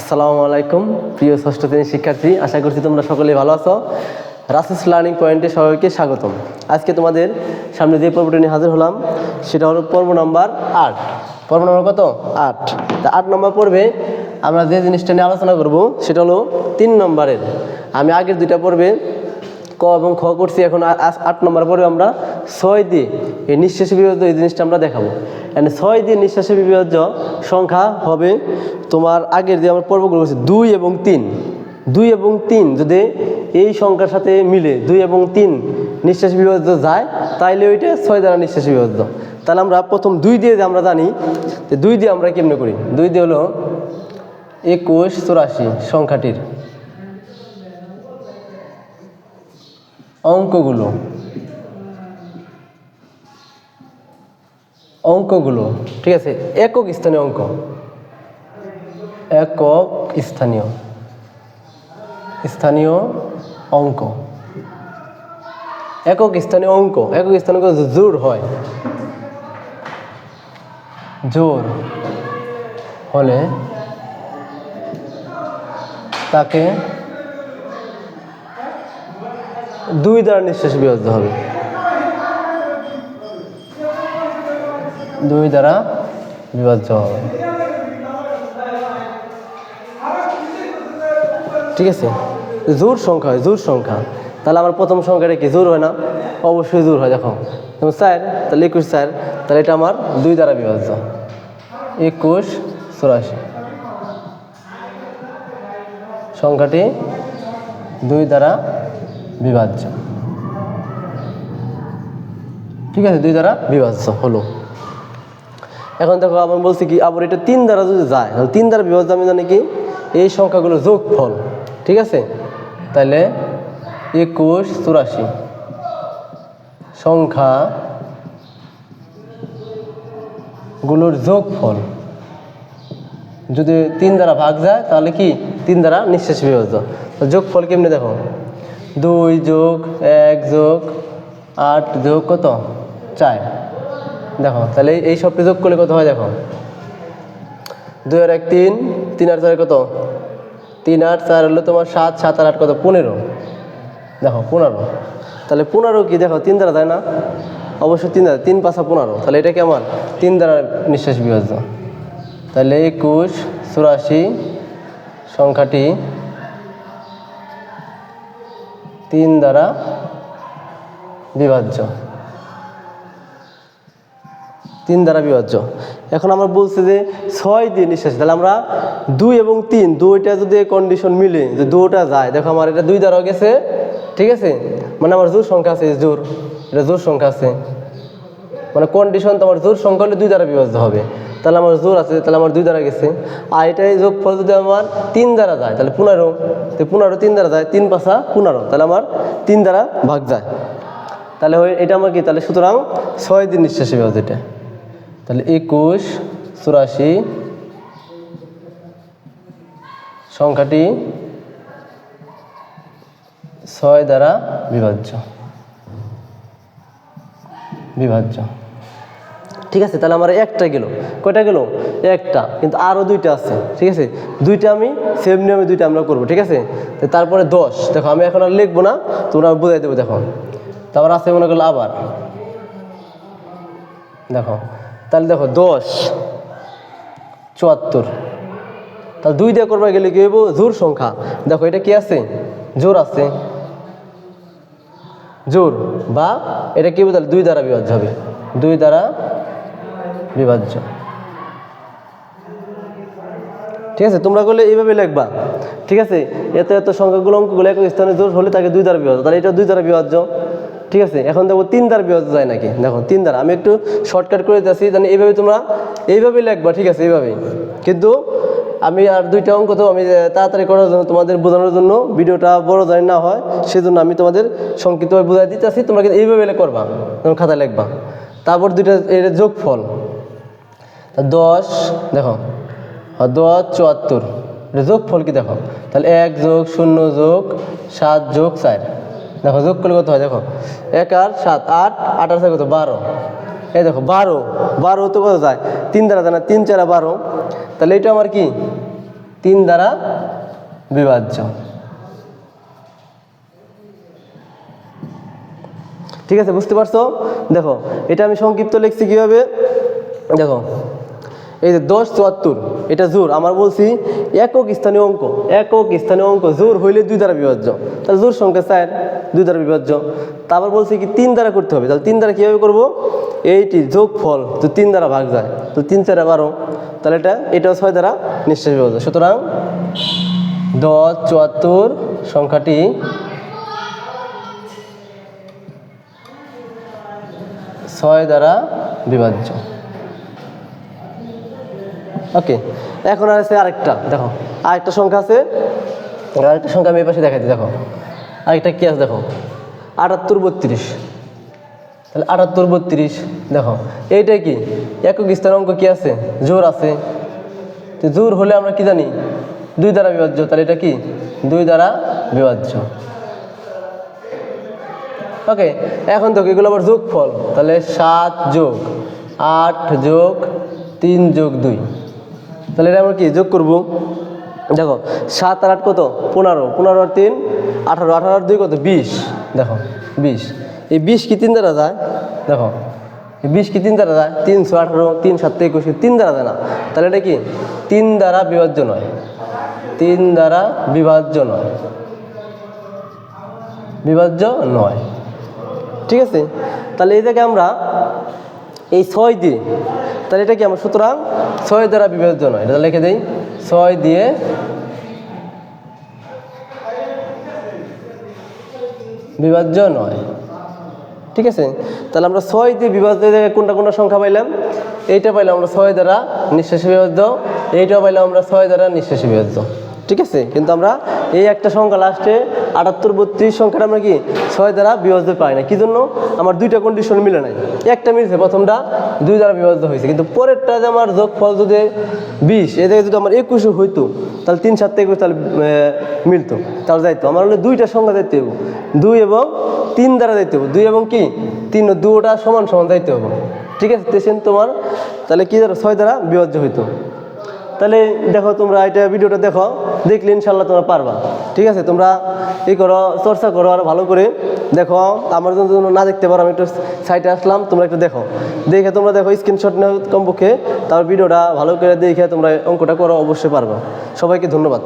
আসসালামু আলাইকুম, প্রিয় ষষ্ঠ শ্রেণির শিক্ষার্থী, আশা করছি তোমরা সকলেই ভালো আছো। রাসেস লার্নিং পয়েন্টে সবাইকে স্বাগতম। আজকে তোমাদের সামনে যে পর্বটি নিয়ে হাজির হলাম, সেটা হলো পর্ব নম্বর আট। পর্ব নম্বর কত? আট। তা আট নম্বর পর্বে আমরা যে জিনিসটা নিয়ে আলোচনা করব, সেটা হলো তিন নম্বরের। আমি আগের দুইটা পর্বে ক এবং খ করছি, এখন আট নম্বর পর্বে আমরা ছয় দিয়ে এই নিঃশ্বাসী বিভাজ্য এই জিনিসটা আমরা দেখাবো। এন্ড ছয় দিয়ে নিঃশ্বাসী বিভাজ্য সংখ্যা হবে তোমার আগের যে আমার পর্বগুলো হচ্ছে দুই এবং তিন। দুই এবং তিন যদি এই সংখ্যার সাথে মিলে দুই এবং তিন নিঃশ্বাস বিভাজ্য যায়, তাইলে ওইটা ছয় দ্বারা নিঃশ্বাস বিভাজ্য। তাহলে আমরা প্রথম দুই দিয়ে আমরা জানি, যে দুই দিয়ে আমরা কেমনে করি? দুই দিয়ে হলো একুশ চুরাশি সংখ্যাটির অঙ্কগুলো। অঙ্কগুলো, ঠিক আছে? একক স্থানীয় অঙ্ক। একক স্থানীয়। স্থানীয় অঙ্ক। একক স্থানীয় অঙ্ক। একক স্থানীয় অঙ্ক জোর হয়। জোর হলে তাকে দুই দ্বারা নিঃশ্বাস বিভাজ্য হবে। দুই দ্বারা বিভাজ্য হবে। ঠিক আছে? জোর সংখ্যা হয়, জোর সংখ্যা। তাহলে আমার প্রথম সংখ্যাটা কি? জোর হয় না? অবশ্যই জোর হয়, দেখো। যেমন চার, তাহলে একুশ চার, তাহলে এটা আমার দুই দ্বারা বিভাজ্য। একুশ চুরাশি। সংখ্যাটি দুই দ্বারা বিভাজ্য। ঠিক আছে? দুই দ্বারা বিভাজ্য হলো। এখন দেখো আবার বলছি কি, আবার এটা তিন দ্বারা যদি যায় তিন দ্বারা বিভাজ্য আমি জানি কি, এই সংখ্যাগুলো যোগফল, ঠিক আছে? তাহলে একুশ চুরাশি। সংখ্যা গুলোর যোগফল যদি তিন দ্বারা ভাগ যায়, তাহলে কি, তিন দ্বারা নিঃশেষ তো যোগফল কেমনি দেখো? দুই যোগ এক যোগ আট যোগ কত? চার। দেখো, তাহলে এই সবটি যোগ করলে কত হয় দেখো? দুই আর এক তিন তিন আর চার কত? তিন আট চার হলো তোমার সাত সাত আর আট কত? পনেরো। দেখো, পনেরো। তাহলে পনেরো কি? দেখো, তিন দ্বারা তাই না? অবশ্যই তিন দ্বারা, তিন পাঁচা পনেরো। তাহলে এটা কি আমার? তিন দ্বারা নিঃশ্বাস বিভাজ্য। তাহলে একুশ, চুরাশি, সংখ্যাটি তিন দ্বারা বিভাজ্য। তিন দ্বারা বিভাজ্য। এখন আমরা বলছি যে ছয় দিয়ে নিঃশ্বাস তাহলে আমরা দুই এবং তিন, দুইটা যদি কন্ডিশন মিলে, যে দুটা যায়, দেখো আমার এটা দুই দ্বারাও গেছে, ঠিক আছে? মানে আমার জোর সংখ্যা আছে জোর এটা জোর সংখ্যা আছে। মানে কন্ডিশন তোমার জোর সংখ্যা হলে দুই দ্বারা বিভাজ্য হবে। তাহলে আমার জোর আছে, তাহলে আমার দুই দ্বারা গেছে। আর এটাই যোগ ফল যদি আমার তিন দ্বারা যায়, তাহলে পনেরো। তো পনেরো তিন দ্বারা যায়, তিন পাশা পনেরো। তাহলে আমার তিন দ্বারা ভাগ যায়। তাহলে এটা আমার কি? তাহলে সুতরাং ছয় দিন নিঃশ্বাসী বিভাজ্য এটা। তাহলে একুশ, চুরাশি, সংখ্যাটি ছয় দ্বারা বিভাজ্য। বিভাজ্য। ঠিক আছে, তাহলে আমার একটা গেল। কয়টা গেল? একটা, কিন্তু আরও দুইটা আছে, ঠিক আছে? দুইটা আমি সেম নিয়মে দুইটা আমরা করব, ঠিক আছে? তারপরে দশ। দেখো, আমি এখন আর লিখব না, তোমরা বুঝাই দেবো, দেখো। তারপর আছে মনে করল আবার। দেখো তাহলে দেখো দশ, চুয়াত্তর। তাহলে দুই দিয়ে করবার গেলে কি হইব? জোর সংখ্যা। দেখো এটা কি আছে? জোর আছে। জোর। বা এটা কি তাহলে দুই দ্বারা বিভাজ্য হবে। দুই দ্বারা বিভাজ্য। ঠিক আছে? তোমরা করলে এইভাবে লিখবা। ঠিক আছে? এত এত সংখ্যাগুলো, অঙ্কগুলো এক স্থানে জোর হলে তাকে দুই দ্বারা বিভাজ্য। তাহলে এটা দুই দ্বারা বিভাজ্য। ঠিক আছে? এখন দেখো তিন দ্বারা বিভাজ্য যায় নাকি? দেখো তিন দ্বারা আমি একটু শর্টকাট করে দিচ্ছি জানি এইভাবে তোমরা এইভাবে লিখবা, ঠিক আছে? এইভাবেই। কিন্তু আমি আর দুইটা অঙ্ক তো আমি তাড়াতাড়ি করার জন্য তোমাদের বোঝানোর জন্য ভিডিওটা বড় জানি না হয়, সেজন্য আমি তোমাদের সংক্ষিপ্তভাবে বোঝাই দিতেছি। তোমরা কিন্তু এইভাবে করবা তোমার খাতায় লিখবা। তারপর দুইটা এর যোগফল। দশ, দেখো দশ, চুয়াত্তর। এটা যোগফল কি দেখো? তাহলে এক যোগ শূন্য যোগ সাত যোগ চার। দেখো, যোগ করলে কত হয়? দেখো, এক আর সাত, আট আট আর কত? বারো। এই দেখো, বারো বারো তো কত যায়? তিন দ্বারা জানা, তিন চারা বারো। তাহলে এটা আমার কি? তিন দ্বারা বিভাজ্য। ঠিক আছে, বুঝতে পারছ? দেখো, এটা আমি সংক্ষিপ্ত লিখছি কীভাবে? দেখো, এই যে দশ চুয়াত্তর, এটা জোর। আমার বলছি, একক স্থানীয় অঙ্ক, একক স্থানীয় অঙ্ক, জোর হইলে দুই দ্বারা বিভাজ্য। তাহলে জোর সংখ্যা চার। দুই দ্বারা বিভাজ্য। তারপর বলছি কি, তিন দ্বারা করতে হবে। তাহলে তিন দ্বারা কীভাবে করব? এইটি যোগ ফল, তো তিন দ্বারা ভাগ যায়। তো তিন চারে বারো। তাহলে এটা, এটাও ছয় দ্বারা নিঃশ্বাস বিভাজ্য। সুতরাং দশ চুয়াত্তর সংখ্যাটি ছয় দ্বারা বিভাজ্য। ওকে, এখন আছে আরেকটা। দেখো, আরেকটা সংখ্যা আছে। আরেকটা সংখ্যা আমি এই পাশে দেখাচ্ছি দেখো। আরেকটা কি আছে দেখো? আটাত্তর বত্রিশ। তাহলে আটাত্তর বত্রিশ, দেখো। এইটা কি? একক স্থান অঙ্ক কী আছে? জোর আছে। তো জোর হলে আমরা কি জানি? দুই দ্বারা বিভাজ্য। তাহলে এটা কি? দুই দ্বারা বিভাজ্য। ওকে এখন তো এগুলো আবার যোগ ফল তাহলে সাত যোগ আট যোগ তিন যোগ দুই। তাহলে এটা আমরা কি? যোগ করব? দেখো, সাত আর আট কত? পনেরো। পনেরো আর তিন, আঠারো। আঠারো আর দুই কত? বিশ। দেখো, বিশ। এই বিশ কি তিন দ্বারা যায়? দেখো বিশ কি তিন দ্বারা যায়? তিনশো আঠারো, তিন সাত একুশ তিন দ্বারা যায় না। তাহলে এটা কি? তিন দ্বারা বিভাজ্য নয়। তিন দ্বারা বিভাজ্য নয়। বিভাজ্য নয়। ঠিক আছে? তাহলে জায়গায় আমরা এই ছয় দিয়ে, তাহলে এটা কি আমরা সুতরাং ছয় দ্বারা বিভাজ্য নয়? এটা লিখে দিই। ছয় দিয়ে বিভাজ্য নয়। ঠিক আছে? তাহলে আমরা ছয় দিয়ে বিভাজ্য কোনটা কোনটা সংখ্যা পাইলাম? এইটা পাইলাম আমরা ছয় দ্বারা নিঃশ্বাসী বিভাজ্য, এইটাও পাইলাম আমরা ছয় দ্বারা নিঃশ্বাসী বিভাজ্য। ঠিক আছে? কিন্তু আমরা এই একটা সংখ্যা লাস্টে আটাত্তর বত্রিশ সংখ্যাটা আমরা কি ছয় দ্বারা বিভাজ্য পায় না কি জন্য আমার দুইটা কন্ডিশন মিলে নাই। একটা মিলছে, প্রথমটা দুই দ্বারা বিভাজ্য হয়েছে। কিন্তু পরেরটা যে আমার যোগ ফল যদি বিশ, এ জায়গায় যদি আমার একুশে হইতো, তাহলে তিন সাত একুশ তাহলে মিলতো। তাহলে যাইতো। আমার হলে দুইটা সংখ্যা যাইতে হবে দুই এবং তিন দ্বারা যাইতে হবে দুই এবং কি? তিন দুটা সমান সমান যাইতে হবে ঠিক আছে? তেসেন তোমার। তাহলে কি দ্বারা? ছয় দ্বারা বিভাজ্য হইতো। তাহলে দেখো তোমরা এটা ভিডিওটা দেখো, দেখলে ইনশাল্লাহ তোমরা পারবা। ঠিক আছে, তোমরা ই করো, চর্চা করো আর ভালো করে। দেখো, আমার জন্য না দেখতে পারো, আমি একটু সাইটে আসলাম, তোমরা একটু দেখো। দেখে তোমরা দেখো স্ক্রিনশট নেও কমপক্ষে তার ভিডিওটা ভালো করে দেখে তোমরা অঙ্কটা করো, অবশ্যই পারবা। সবাইকে ধন্যবাদ।